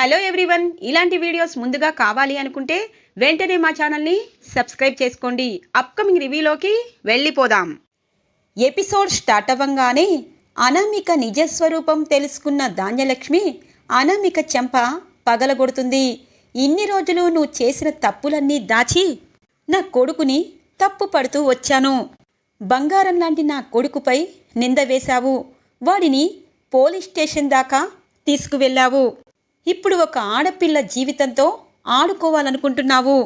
Hello everyone. ఇలాంటి videos ముందుగా కావాలి అనుకుంటే వెంటనే మా ఛానల్ని సబ్స్క్రైబ్ చేసుకోండి. అప్కమింగ్ రివ్యూలోకి వెళ్ళిపోదాం. ఎపిసోడ్ స్టార్ట్ అవ్వంగానే అనామిక నిజస్వరూపం తెలుసుకున్న ధాన్యలక్ష్మి అనామిక చెంప పగలగొడుతుంది. ఇన్ని రోజులు నువ్వు చేసిన తప్పులన్నీ దాచి నా కొడుకుని తప్పు పడుతూ వచ్చాను. బంగారం లాంటి నా కొడుకుపై నింద వేశావు. వాడిని పోలీస్ స్టేషన్ దాకా తీసుకువెళ్ళావు. ఇప్పుడు ఒక ఆడపిల్ల జీవితంతో ఆడుకోవాలనుకుంటున్నావు.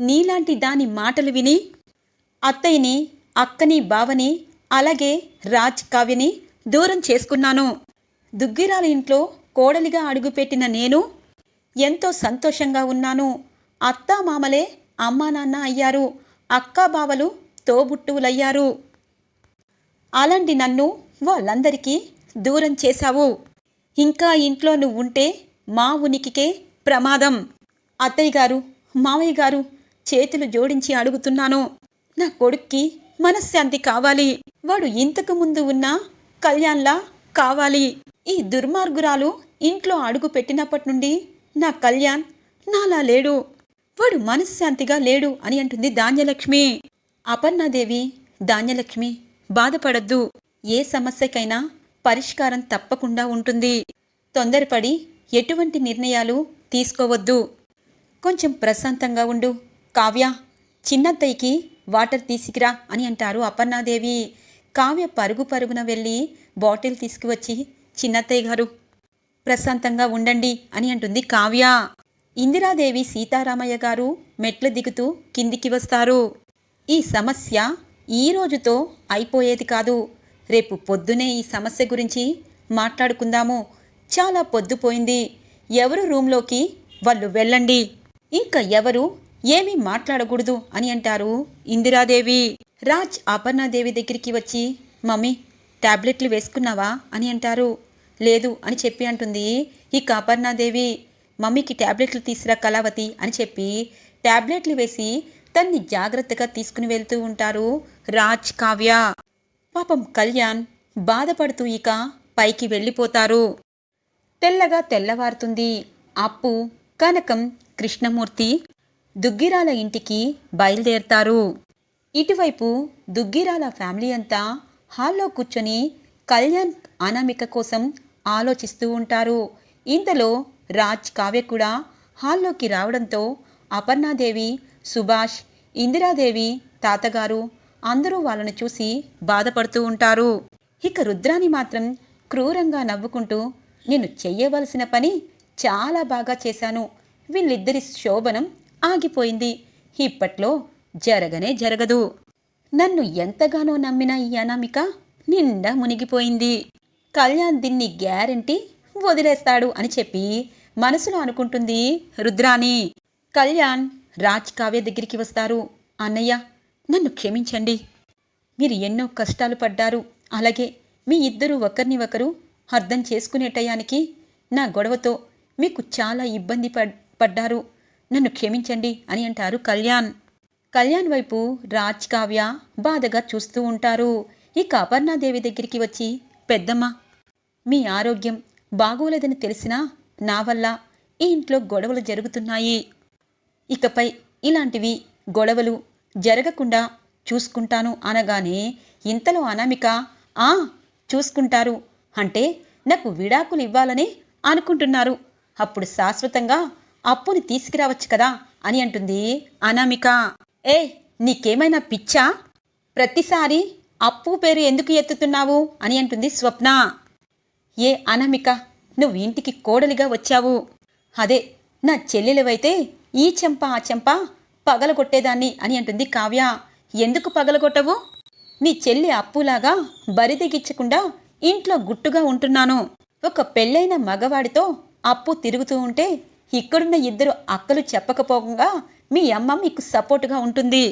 నీలాంటి దాని మాటలు విని అత్తయ్యని అక్కని బావని అలాగే రాజ్ కావ్యని దూరం చేసుకున్నాను. దుగ్గిరాల ఇంట్లో కోడలిగా అడుగుపెట్టిన నేను ఎంతో సంతోషంగా ఉన్నాను. అత్తా మామలే అమ్మా నాన్న అయ్యారు. అక్కా బావలు తోబుట్టువులయ్యారు. అలాంటి నన్ను వాళ్ళందరికీ దూరం చేశావు. ఇంకా ఇంట్లో నువ్వు ఉంటే మా ఉనికికే ప్రమాదం. అత్తయ్య గారు మావయ్య గారు చేతులు జోడించి అడుగుతున్నాను. నా కొడుక్కి మనశ్శాంతి కావాలి. వాడు ఇంతకు ముందు ఉన్న కళ్యాణ్లా కావాలి. ఈ దుర్మార్గురాలు ఇంట్లో అడుగు పెట్టినప్పటి నుండి నా కళ్యాణ్ నాలా లేడు. వాడు మనశ్శాంతిగా లేడు అని అంటుంది ధాన్యలక్ష్మి. అపర్ణాదేవి ధాన్యలక్ష్మి బాధపడద్దు. ఏ సమస్యకైనా పరిష్కారం తప్పకుండా ఉంటుంది. తొందరపడి ఎటువంటి నిర్ణయాలు తీసుకోవద్దు. కొంచెం ప్రశాంతంగా ఉండు. కావ్య చిన్నత్తయ్యకి వాటర్ తీసుకురా అని అంటారు అపర్ణాదేవి. కావ్య పరుగు పరుగున వెళ్ళి బాటిల్ తీసుకువచ్చి చిన్నత్తయ్య గారు ప్రశాంతంగా ఉండండి అని అంటుంది కావ్య. ఇందిరాదేవి సీతారామయ్య గారు మెట్లు దిగుతూ కిందికి వస్తారు. ఈ సమస్య ఈ రోజుతో అయిపోయేది కాదు. రేపు పొద్దునే ఈ సమస్య గురించి మాట్లాడుకుందాము. చాలా పొద్దుపోయింది. ఎవరు రూంలోకి? వాళ్ళు వెళ్ళండి. ఇంకా ఎవరు? ఏమీ మాట్లాడకూడదు అని అంటారు ఇందిరాదేవి. రాజ్ అపర్ణాదేవి దగ్గరికి వచ్చి మమ్మీ ట్యాబ్లెట్లు వేసుకున్నావా? అని అంటారు. లేదు అని చెప్పి అంటుంది ఇక అపర్ణాదేవి. మమ్మీకి ట్యాబ్లెట్లు తీసిరా కళావతి అని చెప్పి ట్యాబ్లెట్లు వేసి తన్ని జాగ్రత్తగా తీసుకుని వెళ్తూ ఉంటారు రాజ్ కావ్య. పాపం కళ్యాణ్ బాధపడుతూ ఇక పైకి వెళ్ళిపోతారు. తెల్లగా తెల్లవారుతుంది. అప్పు కనకం కృష్ణమూర్తి దుగ్గిరాల ఇంటికి బయలుదేరతారు. ఇటువైపు దుగ్గిరాల ఫ్యామిలీ అంతా హాల్లో కూర్చొని కళ్యాణ్ అనామిక కోసం ఆలోచిస్తూ ఉంటారు. ఇంతలో రాజ్ కావ్య కూడా హాల్లోకి రావడంతో అపర్ణాదేవి సుభాష్ ఇందిరాదేవి తాతగారు అందరూ వాళ్ళను చూసి బాధపడుతూ ఉంటారు. ఇక రుద్రాని మాత్రం క్రూరంగా నవ్వుకుంటూ నేను చెయ్యవలసిన పని చాలా బాగా చేశాను. వీళ్ళిద్దరి శోభనం ఆగిపోయింది. ఇప్పట్లో జరగనే జరగదు. నన్ను ఎంతగానో నమ్మిన ఈ అనామిక నిండా మునిగిపోయింది. కళ్యాణ్ దీన్ని గ్యారంటీ వదిలేస్తాడు అని చెప్పి మనసులో అనుకుంటుంది రుద్రాణి. కళ్యాణ్ రాజ్ కావ్య దగ్గరికి వస్తారు. అన్నయ్య నన్ను క్షమించండి. మీరు ఎన్నో కష్టాలు పడ్డారు. అలాగే మీ ఇద్దరు ఒకరిని ఒకరు అర్థం చేసుకునే టయానికి నా గొడవతో మీకు చాలా ఇబ్బంది పడ్ పడ్డారు. నన్ను క్షమించండి అని అంటారు కళ్యాణ్. కళ్యాణ్ వైపు రాజ్ కావ్య బాధగా చూస్తూ ఉంటారు. ఇక అపర్ణాదేవి దగ్గరికి వచ్చి పెద్దమ్మ మీ ఆరోగ్యం బాగోలేదని తెలిసినా నా వల్ల ఈ ఇంట్లో గొడవలు జరుగుతున్నాయి. ఇకపై ఇలాంటివి గొడవలు జరగకుండా చూసుకుంటాను అనగానే ఇంతలో అనామిక ఆ చూసుకుంటారు. అంటే నాకు విడాకులు ఇవ్వాలని అనుకుంటున్నారు. అప్పుడు శాశ్వతంగా అప్పుని తీసుకురావచ్చు కదా అని అంటుంది అనామిక. ఏ నీకేమైనా పిచ్చా? ప్రతిసారి అప్పు పేరు ఎందుకు ఎత్తుతున్నావు? అని అంటుంది స్వప్న. ఏ అనామిక నువ్వు ఇంటికి కోడలిగా వచ్చావు. అదే నా చెల్లెలవైతే ఈ చెంప ఆ చెంప పగలగొట్టేదాన్ని అని అంటుంది కావ్య. ఎందుకు పగలగొట్టవు? నీ చెల్లి అప్పులాగా బరిదెగించకుండా ఇంట్లో గుట్టుగా ఉంటున్నాను. ఒక పెళ్ళైన మగవాడితో అప్పు తిరుగుతూ ఉంటే ఇక్కడున్న ఇద్దరు అక్కలు చెప్పకపోగా మీ అమ్మ మీకు సపోర్టుగా ఉంటుంది.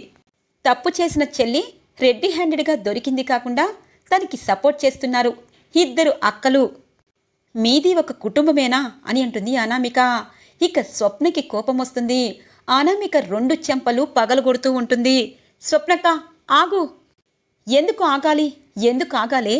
తప్పు చేసిన చెల్లి రెడ్డి హ్యాండెడ్గా దొరికింది కాకుండా తనకి సపోర్ట్ చేస్తున్నారు ఇద్దరు అక్కలు. మీది ఒక కుటుంబమేనా అని అంటుంది అనామిక. ఇక స్వప్నకి కోపం వస్తుంది. అనామిక రెండు చెంపలు పగలగొడుతూ ఉంటుంది. స్వప్నక ఆగు. ఎందుకు ఆగాలి? ఎందుకు ఆగాలి?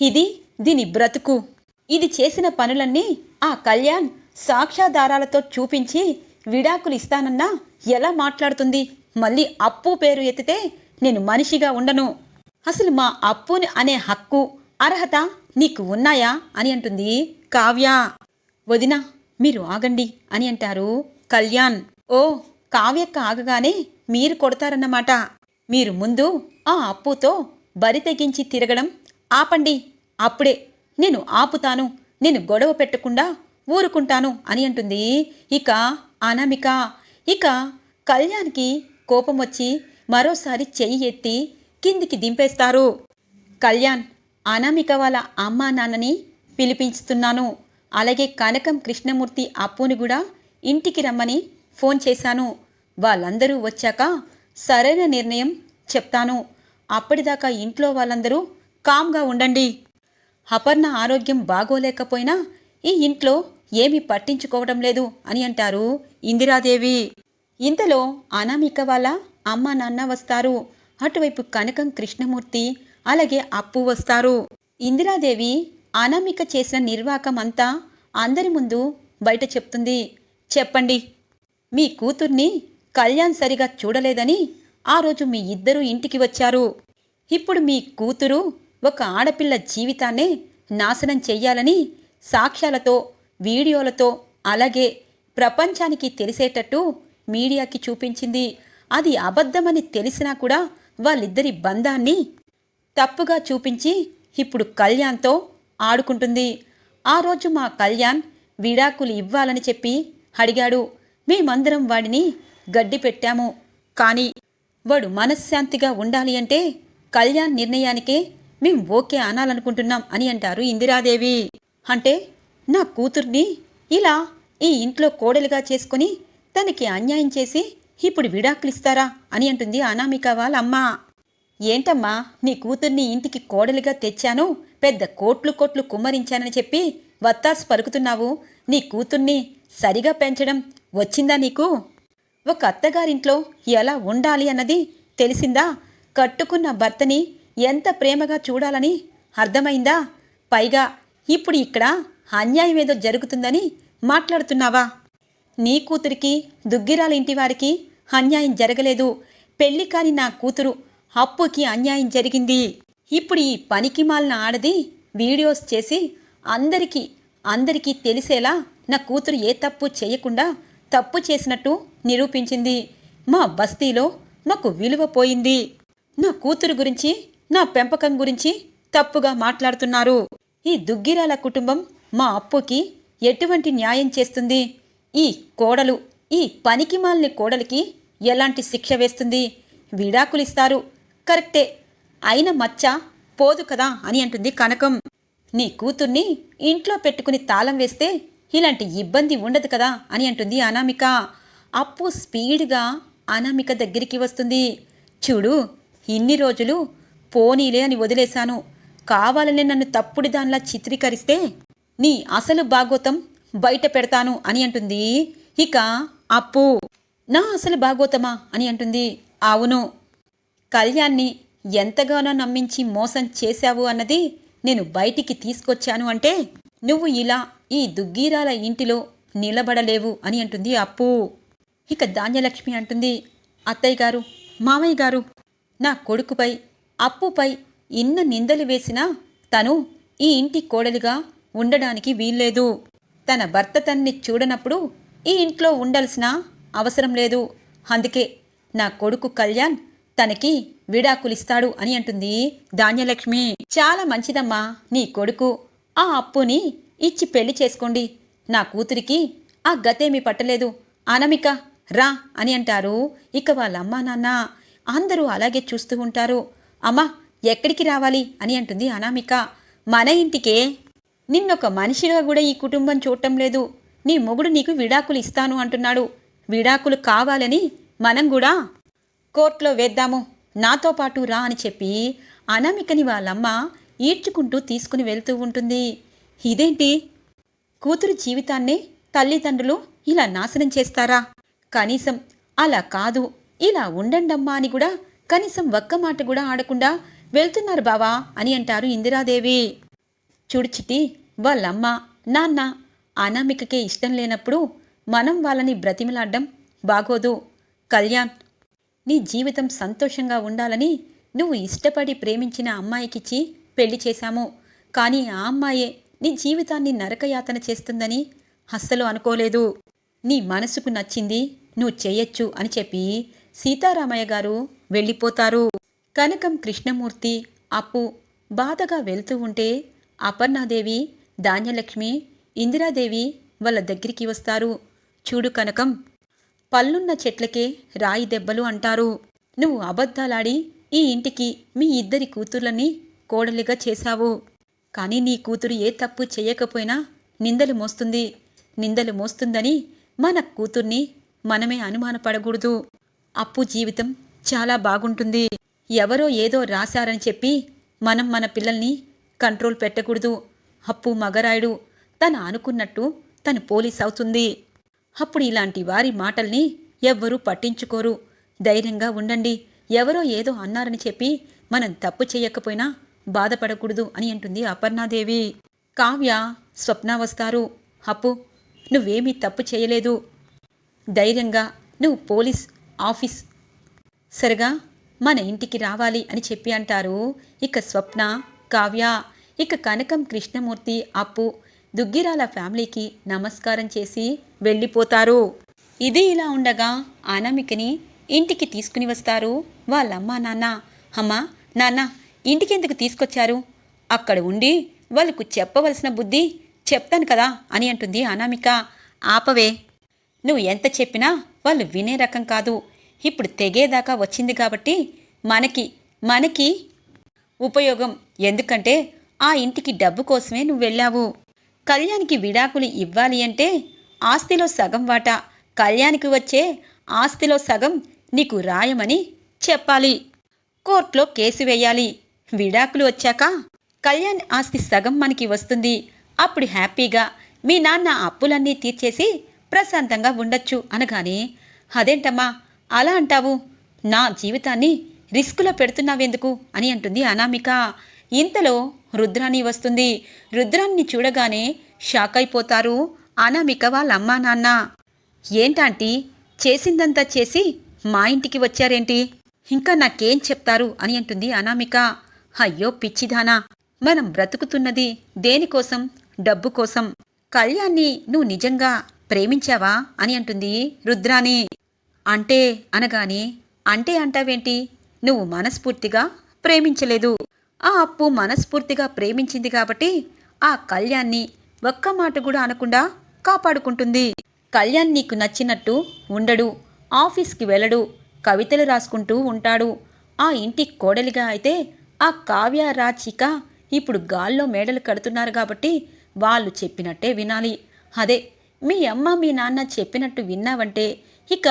ఇది దీని బ్రతుకు. ఇది చేసిన పనులన్నీ ఆ కళ్యాణ్ సాక్ష్యాధారాలతో చూపించి విడాకులు ఇస్తానన్నా ఎలా మాట్లాడుతుంది? మళ్ళీ అప్పు పేరు ఎత్తితే నేను మనిషిగా ఉండను. అసలు మా అప్పుని అనే హక్కు అర్హత నీకు ఉన్నాయా? అని అంటుంది కావ్య. వదిన మీరు ఆగండి అని అంటారు కళ్యాణ్. ఓ కావ్యక్క ఆగగానే మీరు కొడతారన్నమాట. మీరు ముందు ఆ అప్పుతో బరి తెగించి తిరగడం ఆపండి. అప్పుడే నేను ఆపుతాను. నేను గొడవ పెట్టకుండా ఊరుకుంటాను అని అంటుంది. ఇక అనామిక. ఇక కళ్యాణ్కి కోపం వచ్చి మరోసారి చెయ్యి ఎత్తి కిందికి దింపేస్తారు. కళ్యాణ్ అనామిక వాళ్ళ అమ్మా నాన్నని పిలిపించుతున్నాను. అలాగే కనకం కృష్ణమూర్తి అప్పుని కూడా ఇంటికి రమ్మని ఫోన్ చేశాను. వాళ్ళందరూ వచ్చాక సరైన నిర్ణయం చెప్తాను. అప్పటిదాకా ఇంట్లో వాళ్ళందరూ కామ్గా ఉండండి. అపర్ణ ఆరోగ్యం బాగోలేకపోయినా ఈ ఇంట్లో ఏమీ పట్టించుకోవడం లేదు అని అంటారు ఇందిరాదేవి. ఇంతలో అనామిక వాళ్ళ అమ్మ నాన్న వస్తారు. అటువైపు కనకం కృష్ణమూర్తి అలాగే అప్పు వస్తారు. ఇందిరాదేవి అనామిక చేసిన నిర్వాకం అంతా అందరి ముందు బయట చెప్తుంది. చెప్పండి మీ కూతుర్ని కళ్యాణ్ సరిగా చూడలేదని ఆ రోజు మీ ఇద్దరూ ఇంటికి వచ్చారు. ఇప్పుడు మీ కూతురు ఒక ఆడపిల్ల జీవితాన్నే నాశనం చెయ్యాలని సాక్ష్యాలతో వీడియోలతో అలాగే ప్రపంచానికి తెలిసేటట్టు మీడియాకి చూపించింది. అది అబద్ధమని తెలిసినా కూడా వాళ్ళిద్దరి బంధాన్ని తప్పుగా చూపించి ఇప్పుడు కళ్యాణ్తో ఆడుకుంటుంది. ఆ రోజు మా కళ్యాణ్ విడాకులు ఇవ్వాలని చెప్పి అడిగాడు. మేమందరం వాడిని గడ్డి పెట్టాము. కానీ వాడు మనశ్శాంతిగా ఉండాలి అంటే కళ్యాణ్ నిర్ణయానికే మేం ఓకే అనాలనుకుంటున్నాం అని అంటారు ఇందిరాదేవి. అంటే నా కూతుర్ని ఇలా ఈ ఇంట్లో కోడలుగా చేసుకుని తనకి అన్యాయం చేసి ఇప్పుడు విడాకులిస్తారా అని అంటుంది అనామిక వాళ్ళమ్మ ఏంటమ్మా నీ కూతుర్ని ఇంటికి కోడలిగా తెచ్చాను? పెద్ద కోట్లు కోట్లు కుమ్మరించానని చెప్పి వత్తాసు పలుకుతున్నావు? నీ కూతుర్ని సరిగా పెంచడం వచ్చిందా నీకు? ఒక అత్తగారింట్లో ఎలా ఉండాలి అన్నది తెలిసిందా? కట్టుకున్న భర్తని ఎంత ప్రేమగా చూడాలని అర్థమైందా? పైగా ఇప్పుడు ఇక్కడ అన్యాయం ఏదో జరుగుతుందని మాట్లాడుతున్నావా? నీ కూతురికి దుగ్గిరాల ఇంటి వారికి అన్యాయం జరగలేదు. పెళ్ళి కాని నా కూతురు అప్పుకి అన్యాయం జరిగింది. ఇప్పుడు ఈ పనికి మాలిన ఆడది వీడియోస్ చేసి అందరికీ అందరికీ తెలిసేలా నా కూతురు ఏ తప్పు చేయకుండా తప్పు చేసినట్టు నిరూపించింది. మా బస్తీలో మాకు విలువ పోయింది. నా కూతురు గురించి నా పెంపకం గురించి తప్పుగా మాట్లాడుతున్నారు. ఈ దుగ్గిరాల కుటుంబం మా అప్పుకి ఎటువంటి న్యాయం చేస్తుంది? ఈ కోడలు ఈ పనికిమాలిన కోడలికి ఎలాంటి శిక్ష వేస్తుంది? విడాకులిస్తారు కరెక్టే. అయిన మచ్చ పోదు కదా అని అంటుంది కనకం. నీ కూతుర్ని ఇంట్లో పెట్టుకుని తాళం వేస్తే ఇలాంటి ఇబ్బంది ఉండదు కదా అని అంటుంది అనామిక. అప్పు స్పీడ్గా అనామిక దగ్గరికి వస్తుంది. చూడు ఇన్ని రోజులు పోనీలే అని వదిలేశాను. కావాలని నన్ను తప్పుడు దానిలా చిత్రీకరిస్తే నీ అసలు భాగోతం బయట పెడతాను అని అంటుంది. ఇక అప్పు నా అసలు భాగోతమా అని అంటుంది. అవును. కళ్యాణ్ని ఎంతగానో నమ్మించి మోసం చేశావు అన్నది నేను బయటికి తీసుకొచ్చాను అంటే నువ్వు ఇలా ఈ దుగ్గీరాల ఇంటిలో నిలబడలేవు అని అంటుంది అప్పు. ఇక ధాన్యలక్ష్మి అంటుంది అత్తయ్య గారు మామయ్య గారు నా కొడుకుపై అప్పుపై ఇన్న నిందలు వేసినా తను ఈ ఇంటి కోడలిగా ఉండడానికి వీల్లేదు. తన భర్త తన్ని చూడనప్పుడు ఈ ఇంట్లో ఉండాల్సిన అవసరం లేదు. అందుకే నా కొడుకు కళ్యాణ్ తనకి విడాకులిస్తాడు అని అంటుంది ధాన్యలక్ష్మి. చాలా మంచిదమ్మా నీ కొడుకు. ఆ అప్పుని ఇచ్చి పెళ్ళి చేసుకోండి. నా కూతురికి ఆ గతేమీ పట్టలేదు. అనమిక రా అని అంటారు. ఇక వాళ్ళ అమ్మా నాన్న అందరూ అలాగే చూస్తూ ఉంటారు. అమ్మా ఎక్కడికి రావాలి అని అంటుంది అనామిక. మన ఇంటికే. నిన్నొక మనిషిగా కూడా ఈ కుటుంబం చూడటం లేదు. నీ మొగుడు నీకు విడాకులు ఇస్తాను అంటున్నాడు. విడాకులు కావాలని మనం కూడా కోర్టులో వేద్దాము. నాతో పాటు రా అని చెప్పి అనామికని వాళ్ళమ్మ ఈడ్చుకుంటూ తీసుకుని వెళ్తూ ఉంటుంది. ఇదేంటి? కూతురు జీవితాన్ని తల్లిదండ్రులు ఇలా నాశనం చేస్తారా? కనీసం అలా కాదు. ఇలా ఉండండమ్మా అని కూడా కనీసం ఒక్క మాట కూడా ఆడకుండా వెళ్తున్నారు బావా అని అంటారు ఇందిరాదేవి. చూడు చిట్టి వాళ్ళమ్మ నాన్న అనామికకే ఇష్టం లేనప్పుడు మనం వాళ్ళని బ్రతిమలాడ్డం బాగోదు. కళ్యాణ్ నీ జీవితం సంతోషంగా ఉండాలని నువ్వు ఇష్టపడి ప్రేమించిన అమ్మాయికిచ్చి పెళ్ళి చేశాము. కానీ ఆ అమ్మాయే నీ జీవితాన్ని నరకయాతన చేస్తుందని అస్సలు అనుకోలేదు. నీ మనసుకు నచ్చింది నువ్వు చేయొచ్చు అని చెప్పి సీతారామయ్య గారు వెళ్ళిపోతారు. కనకం కృష్ణమూర్తి అప్పు బాధగా వెళ్తూ ఉంటే అపర్ణాదేవి ధాన్యలక్ష్మి ఇందిరాదేవి వాళ్ళ దగ్గరికి వస్తారు. చూడు కనకం పళ్ళున్న చెట్లకే రాయి దెబ్బలు అంటారు. నువ్వు అబద్ధాలాడి ఈ ఇంటికి మీ ఇద్దరి కూతుర్లని కోడలిగా చేశావు. కానీ నీ కూతురు ఏ తప్పు చేయకపోయినా నిందలు మోస్తుంది. నిందలు మోస్తుందని మన కూతుర్ని మనమే అనుమానపడకూడదు. అప్పు జీవితం చాలా బాగుంటుంది. ఎవరో ఏదో రాశారని చెప్పి మనం మన పిల్లల్ని కంట్రోల్ పెట్టకూడదు. అప్పు మగరాయుడు. తను అనుకున్నట్టు తను పోలీస్ అవుతుంది. అప్పుడు ఇలాంటి వారి మాటల్ని ఎవ్వరూ పట్టించుకోరు. ధైర్యంగా ఉండండి. ఎవరో ఏదో అన్నారని చెప్పి మనం తప్పు చేయకపోయినా బాధపడకూడదు అని అంటుంది అపర్ణాదేవి. కావ్య స్వప్న వస్తారు. అప్పు నువ్వేమీ తప్పు చేయలేదు. ధైర్యంగా నువ్వు పోలీస్ ఆఫీస్ సరిగా? మన ఇంటికి రావాలి అని చెప్పి అంటారు. ఇక స్వప్న కావ్య ఇక కనకం కృష్ణమూర్తి అప్పు దుగ్గిరాల ఫ్యామిలీకి నమస్కారం చేసి వెళ్ళిపోతారు. ఇది ఇలా ఉండగా అనామికని ఇంటికి తీసుకుని వస్తారు వాళ్ళమ్మ నాన్న. అమ్మ నాన్న ఇంటికి ఎందుకు తీసుకొచ్చారు? అక్కడ ఉండి వాళ్ళకు చెప్పవలసిన బుద్ధి చెప్తాను కదా అని అంటుంది అనామిక. ఆపవే. నువ్వు ఎంత చెప్పినా వాళ్ళు వినే రకం కాదు. ఇప్పుడు తెగేదాకా వచ్చింది కాబట్టి మనకి మనకి ఉపయోగం. ఎందుకంటే ఆ ఇంటికి డబ్బు కోసమే నువ్వు వెళ్ళావు. కళ్యాణ్కి విడాకులు ఇవ్వాలి అంటే ఆస్తిలో సగం వాటా. కళ్యాణ్కి వచ్చే ఆస్తిలో సగం నీకు రాయమని చెప్పాలి. కోర్టులో కేసు వేయాలి. విడాకులు వచ్చాక కళ్యాణ్ ఆస్తి సగం మనకి వస్తుంది. అప్పుడు హ్యాపీగా మీ నాన్న అప్పులన్నీ తీర్చేసి ప్రశాంతంగా ఉండొచ్చు అనగానే అదేంటమ్మా అలా అంటావు? నా జీవితాన్ని రిస్కులో పెడుతున్నావెందుకు? అని అంటుంది అనామిక. ఇంతలో రుద్రాణి వస్తుంది. రుద్రాన్ని చూడగానే షాక్ అయిపోతారు అనామిక వాళ్ళ అమ్మా నాన్న. ఏంటంటీ? చేసిందంతా చేసి మా ఇంటికి వచ్చారేంటి? ఇంకా నాకేం చెప్తారు? అని అంటుంది అనామిక. అయ్యో పిచ్చిదానా! మనం బ్రతుకుతున్నది దేనికోసం? డబ్బు కోసం. కళ్యాణ్ని నువ్వు నిజంగా ప్రేమించావా? అని అంటుంది రుద్రాణి. అంటే అనగానే అంటే అంటావేంటి? నువ్వు మనస్ఫూర్తిగా ప్రేమించలేదు. ఆ అప్పు మనస్ఫూర్తిగా ప్రేమించింది కాబట్టి ఆ కళ్యాణ్ని ఒక్క మాట కూడా అనకుండా కాపాడుకుంటుంది. కళ్యాణ్ నీకు నచ్చినట్టు ఉండడు. ఆఫీస్కి వెళ్ళడు. కవితలు రాసుకుంటూ ఉంటాడు. ఆ ఇంటి కోడలిగా అయితే ఆ కావ్య రాచిక ఇప్పుడు గాల్లో మేడలు కడుతున్నారు కాబట్టి వాళ్ళు చెప్పినట్టే వినాలి. అదే మీ అమ్మ మీ నాన్న చెప్పినట్టు విన్నావంటే ఇక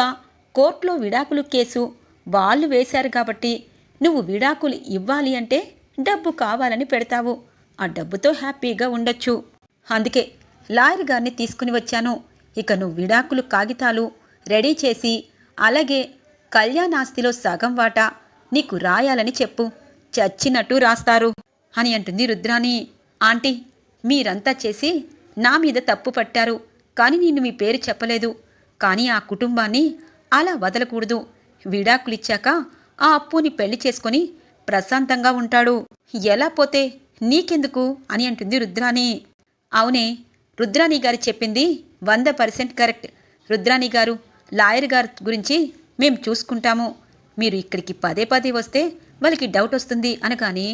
కోర్టులో విడాకులు కేసు. వాళ్ళు వేశారు కాబట్టి నువ్వు విడాకులు ఇవ్వాలి అంటే డబ్బు కావాలని పెడతావు. ఆ డబ్బుతో హ్యాపీగా ఉండొచ్చు. అందుకే లాయర్ గారిని తీసుకుని వచ్చాను. ఇక నువ్వు విడాకులు కాగితాలు రెడీ చేసి అలాగే కళ్యాణాస్తిలో సగం వాటా నీకు రాయాలని చెప్పు. చచ్చినట్టు రాస్తారు అని అంటుంది రుద్రాణి. ఆంటీ మీరంతా చేసి నా మీద తప్పు పట్టారు. కానీ నేను మీ పేరు చెప్పలేదు. కానీ ఆ కుటుంబాన్ని అలా వదలకూడదు. విడాకులిచ్చాక ఆ అప్పుని పెళ్ళి చేసుకొని ప్రశాంతంగా ఉంటాడు. ఎలా పోతే నీకెందుకు? అని అంటుంది రుద్రాణి. అవునే రుద్రాణి గారు చెప్పింది వంద పర్సెంట్ కరెక్ట్. రుద్రాణి గారు లాయర్ గారి గురించి మేము చూసుకుంటాము. మీరు ఇక్కడికి పదే పదే వస్తే వాళ్ళకి డౌట్ వస్తుంది అనగాని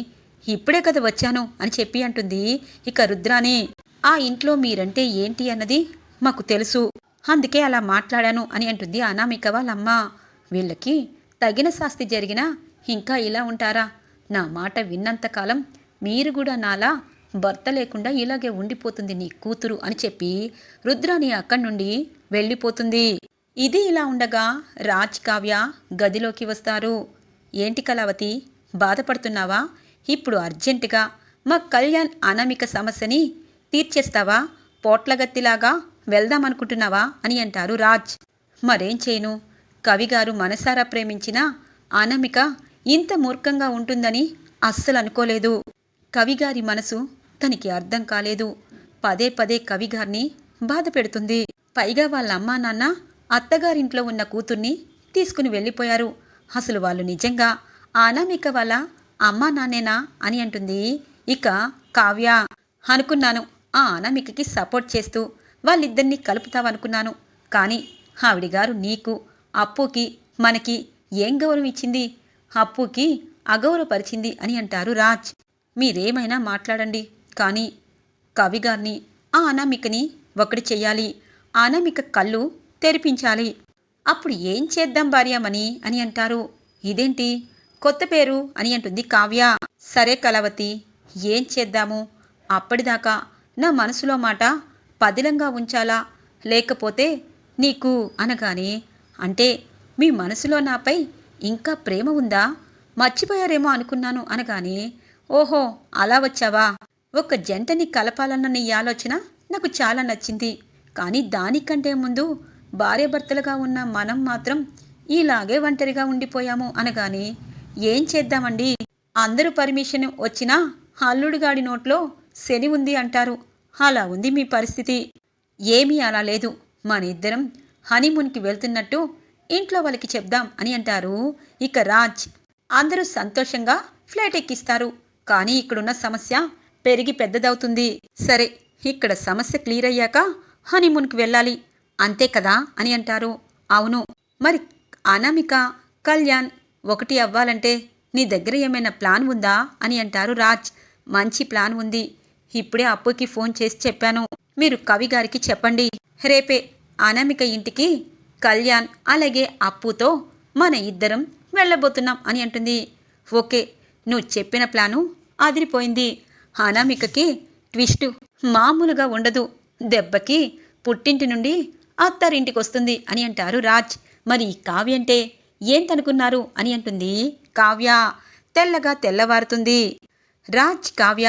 ఇప్పుడే కదా వచ్చాను అని చెప్పి అంటుంది ఇక రుద్రాణి. ఆ ఇంట్లో మీరంటే ఏంటి అన్నది మాకు తెలుసు. అందుకే అలా మాట్లాడాను అని అంటుంది అనామిక వాళ్ళమ్మ. వీళ్ళకి తగిన శాస్తి జరిగినా ఇంకా ఇలా ఉంటారా? నా మాట విన్నంతకాలం మీరు కూడా నాలా భర్త లేకుండా ఇలాగే ఉండిపోతుంది నీ కూతురు అని చెప్పి రుద్రాని అక్కడి నుండి వెళ్ళిపోతుంది. ఇది ఇలా ఉండగా రాజ్ కావ్య గదిలోకి వస్తారు. ఏంటి కళావతి బాధపడుతున్నావా? ఇప్పుడు అర్జెంటుగా మా కళ్యాణ్ అనామిక సమస్యని తీర్చేస్తావా? పోట్లగత్తిలాగా వెళ్దామనుకుంటున్నావా అని అంటారు రాజ్. మరేం చేయను? కవిగారు మనసారా ప్రేమించిన అనామిక ఇంత మూర్ఖంగా ఉంటుందని అస్సలు అనుకోలేదు. కవిగారి మనసు తనకి అర్థం కాలేదు. పదే పదే కవిగారిని బాధ పెడుతుంది. పైగా వాళ్ళ అమ్మా నాన్న అత్తగారింట్లో ఉన్న కూతుర్ని తీసుకుని వెళ్ళిపోయారు. అసలు వాళ్ళు నిజంగా అనామిక వాళ్ళ అమ్మా నాన్నేనా అని అంటుంది ఇక కావ్య. అనుకున్నాను. ఆ అనామికకి సపోర్ట్ చేస్తూ వాళ్ళిద్దరినీ కలుపుతావనుకున్నాను. కానీ ఆవిడ గారు నీకు అప్పుకి మనకి ఏం గౌరవం ఇచ్చింది? అప్పుకి అగౌరవపరిచింది అని అంటారు రాజ్. మీరేమైనా మాట్లాడండి. కానీ కవిగారిని ఆ అనామికని ఒకటి చెయ్యాలి. ఆ అనామిక కళ్ళు తెరిపించాలి. అప్పుడు ఏం చేద్దాం భార్యామణి అని అంటారు. ఇదేంటి? కొత్త పేరు అని అంటుంది కావ్య. సరే కలవతి ఏం చేద్దాము? అప్పటిదాకా నా మనసులో మాట పదిలంగా ఉంచాలా? లేకపోతే నీకు అనగానే అంటే మీ మనసులో నాపై ఇంకా ప్రేమ ఉందా? మర్చిపోయారేమో అనుకున్నాను అనగానే ఓహో అలా వచ్చావా? ఒక జంటని కలపాలన్న నీ ఆలోచన నాకు చాలా నచ్చింది. కానీ దానికంటే ముందు భార్యాభర్తలుగా ఉన్న మనం మాత్రం ఇలాగే ఒంటరిగా ఉండిపోయాము అనగానే ఏం చేద్దామండి? అందరూ పర్మిషన్ వచ్చినా అల్లుడుగాడి నోట్లో శని ఉంది అంటారు. అలా ఉంది మీ పరిస్థితి. ఏమీ అలా లేదు. మన ఇద్దరం హనీమూన్కి వెళ్తున్నట్టు ఇంట్లో వాళ్ళకి చెప్దాం అని అంటారు. ఇక రాజ్ అందరూ సంతోషంగా ఫ్లైట్ ఎక్కిస్తారు. కానీ ఇక్కడున్న సమస్య పెరిగి పెద్దదవుతుంది. సరే ఇక్కడ సమస్య క్లియర్ అయ్యాక హనీమూన్కి వెళ్ళాలి. అంతే కదా అని అంటారు. అవును. మరి అనామిక కళ్యాణ్ ఒకటి అవ్వాలంటే నీ దగ్గర ఏమైనా ప్లాన్ ఉందా అని అంటారు రాజ్. మంచి ప్లాన్ ఉంది. ఇప్పుడే అప్పుకి ఫోన్ చేసి చెప్పాను. మీరు కవి గారికి చెప్పండి. రేపే అనామిక ఇంటికి కళ్యాణ్ అలాగే అప్పుతో మన ఇద్దరం వెళ్ళబోతున్నాం అని అంటుంది. ఓకే నువ్వు చెప్పిన ప్లాను అదిరిపోయింది. అనామికకి ట్విస్ట్ మామూలుగా ఉండదు. దెబ్బకి పుట్టింటి నుండి అత్తారింటికి వస్తుంది అని అంటారు రాజ్. మరి కావ్య అంటే ఏంటనుకున్నారు అని అంటుంది కావ్య. తెల్లగా తెల్లవారుతుంది. రాజ్ కావ్య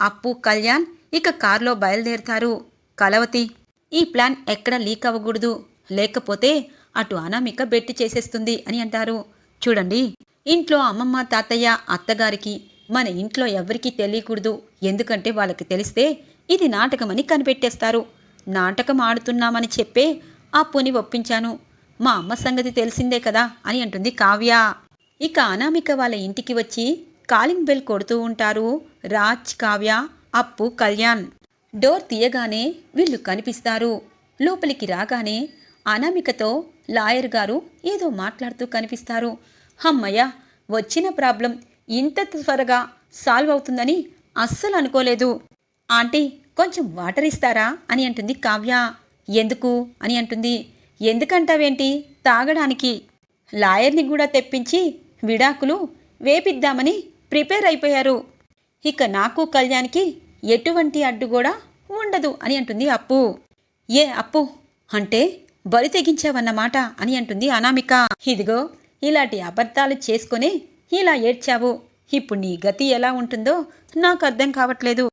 అప్పు కళ్యాణ్ ఇక కారులో బయలుదేరుతారు. కలవతి ఈ ప్లాన్ ఎక్కడ లీక్ అవ్వకూడదు. లేకపోతే అటు అనామిక బెట్టి చేసేస్తుంది అని అంటారు. చూడండి ఇంట్లో అమ్మమ్మ తాతయ్య అత్తగారికి మన ఇంట్లో ఎవరికీ తెలియకూడదు. ఎందుకంటే వాళ్ళకి తెలిస్తే ఇది నాటకమని కనిపెట్టేస్తారు. నాటకం ఆడుతున్నామని చెప్పే అప్పుని ఒప్పించాను. మా అమ్మ సంగతి తెలిసిందే కదా అని అంటుంది కావ్య. ఇక అనామిక వాళ్ళ ఇంటికి వచ్చి కాలింగ్ బెల్ కొడుతూ ఉంటారు. రాజ్ కావ్య అప్పు కళ్యాణ్. డోర్ తీయగానే వీళ్ళు కనిపిస్తారు. లోపలికి రాగానే అనామికతో లాయర్ గారు ఏదో మాట్లాడుతూ కనిపిస్తారు. హమ్మయ్య వచ్చిన ప్రాబ్లం ఇంత త్వరగా సాల్వ్ అవుతుందని అస్సలు అనుకోలేదు. ఆంటీ కొంచెం వాటర్ ఇస్తారా? అని అంటుంది కావ్య. ఎందుకు? అని అంటుంది. ఎందుకంటావేంటి? తాగడానికి. లాయర్ని కూడా తెప్పించి విడాకులు వేపిద్దామని ప్రిపేర్ అయిపోయారు. ఇక నాకు కళ్యాణ్కి ఎటువంటి అడ్డు కూడా ఉండదు అని అంటుంది అప్పు. ఏ అప్పు? అంటే బరి తెగించావన్నమాట అని అంటుంది అనామిక. ఇదిగో ఇలాంటి అబద్ధాలు చేసుకొని ఇలా ఏడ్చావు. ఇప్పుడు నీ గతి ఎలా ఉంటుందో నాకు అర్థం కావట్లేదు.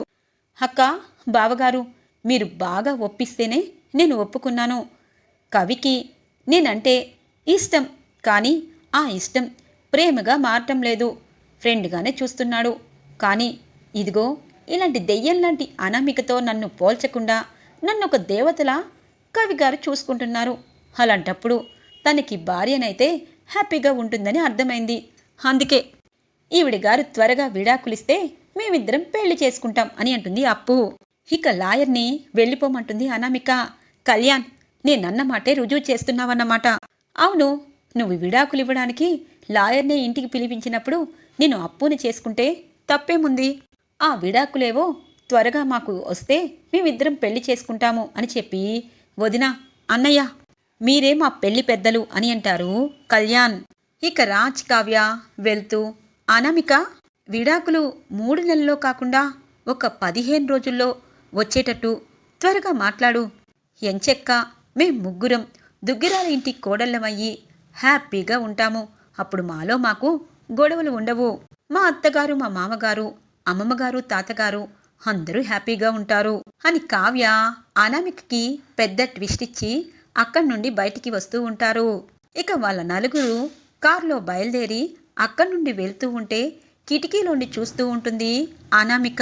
అక్క బావగారు మీరు బాగా ఒప్పిస్తేనే నేను ఒప్పుకున్నాను. కవికి నేనంటే ఇష్టం కానీ ఆ ఇష్టం ప్రేమగా మారటం లేదు. ఫ్రెండ్గానే చూస్తున్నాడు. కానీ ఇదిగో ఇలాంటి దెయ్యం లాంటి అనామికతో నన్ను పోల్చకుండా నన్ను ఒక దేవతలా కవి గారు చూసుకుంటున్నారు. అలాంటప్పుడు తనకి భార్యనైతే హ్యాపీగా ఉంటుందని అర్థమైంది. అందుకే ఈవిడ గారు త్వరగా విడాకులిస్తే మేమిద్దరం పెళ్ళి చేసుకుంటాం అని అంటుంది అప్పు. ఇక లాయర్ని వెళ్ళిపోమంటుంది అనామిక. కళ్యాణ్ నేనన్న మాటే రుజువు చేస్తున్నావన్నమాట. అవును నువ్వు విడాకులు ఇవ్వడానికి లాయర్నే ఇంటికి పిలిపించినప్పుడు నేను అప్పుని చేసుకుంటే తప్పేముంది? ఆ విడాకులేవో త్వరగా మాకు వస్తే మేమిద్దరం పెళ్ళి చేసుకుంటాము అని చెప్పి వదిన అన్నయ్య మీరే మా పెళ్ళి పెద్దలు అని అంటారు కళ్యాణ్. ఇక రాజ్ కావ్య వెళ్తూ అనామిక విడాకులు మూడు నెలల్లో కాకుండా ఒక పదిహేను రోజుల్లో వచ్చేటట్టు త్వరగా మాట్లాడు. ఎంచెక్క మేం ముగ్గురం దుగ్గిరాల ఇంటి కోడళ్ళమయ్యి హ్యాపీగా ఉంటాము. అప్పుడు మాలో మాకు గొడవలు ఉండవు. మా అత్తగారు మా మామగారు అమ్మమ్మగారు తాతగారు అందరూ హ్యాపీగా ఉంటారు. అని కావ్య అనామికకి పెద్ద ట్విస్ట్ ఇచ్చి అక్కడి నుండి బయటికి వస్తూ ఉంటారు. ఇక వాళ్ళ నలుగురు కారులో బయలుదేరి అక్కడి నుండి వెళ్తూ ఉంటే కిటికీలోండి చూస్తూ ఉంటుంది అనామిక.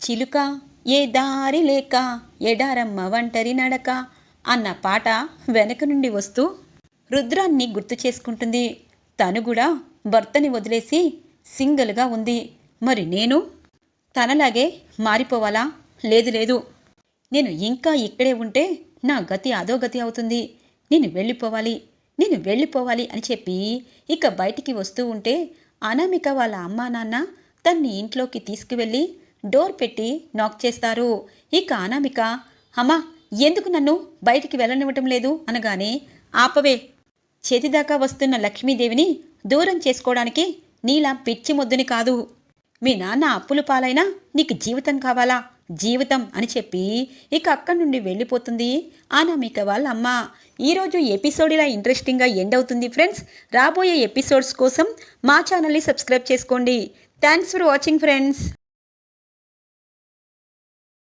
చిలుక ఏ దారి లేక ఎడారమ్మ వంటరి నడక అన్న పాట వెనక నుండి వస్తూ రుద్రాన్ని గుర్తు చేసుకుంటుంది. తను కూడా భర్తని వదిలేసి సింగిల్గా ఉంది. మరి నేను? తనలాగే మారిపోవాలా? లేదు లేదు. నేను ఇంకా ఇక్కడే ఉంటే నా గతి అదో గతి అవుతుంది. నేను వెళ్ళిపోవాలి. నేను వెళ్ళిపోవాలి అని చెప్పి ఇక బయటికి వస్తూ ఉంటే అనామిక వాళ్ళ అమ్మా నాన్న తన్ని ఇంట్లోకి తీసుకువెళ్ళి డోర్ పెట్టి నాక్ చేస్తారు. ఇక అనామిక అమ్మా ఎందుకు నన్ను బయటికి వెళ్ళనివ్వటం లేదు? అనగానే ఆపవే చేతిదాకా వస్తున్న లక్ష్మీదేవిని దూరం చేసుకోవడానికి నీలా పిచ్చి మొద్దుని కాదు. మీ నాన్న అప్పుల పాలైనా నీకు జీవితం కావాలా? జీవితం అని చెప్పి ఇక అక్కడి నుండి వెళ్ళిపోతుంది అనామిక వాళ్ళ అమ్మ ఈరోజు ఎపిసోడ్ ఇలా ఇంట్రెస్టింగ్గా ఎండ్ అవుతుంది ఫ్రెండ్స్. రాబోయే ఎపిసోడ్స్ కోసం మా ఛానల్ని సబ్స్క్రైబ్ చేసుకోండి. Thanks for watching friends.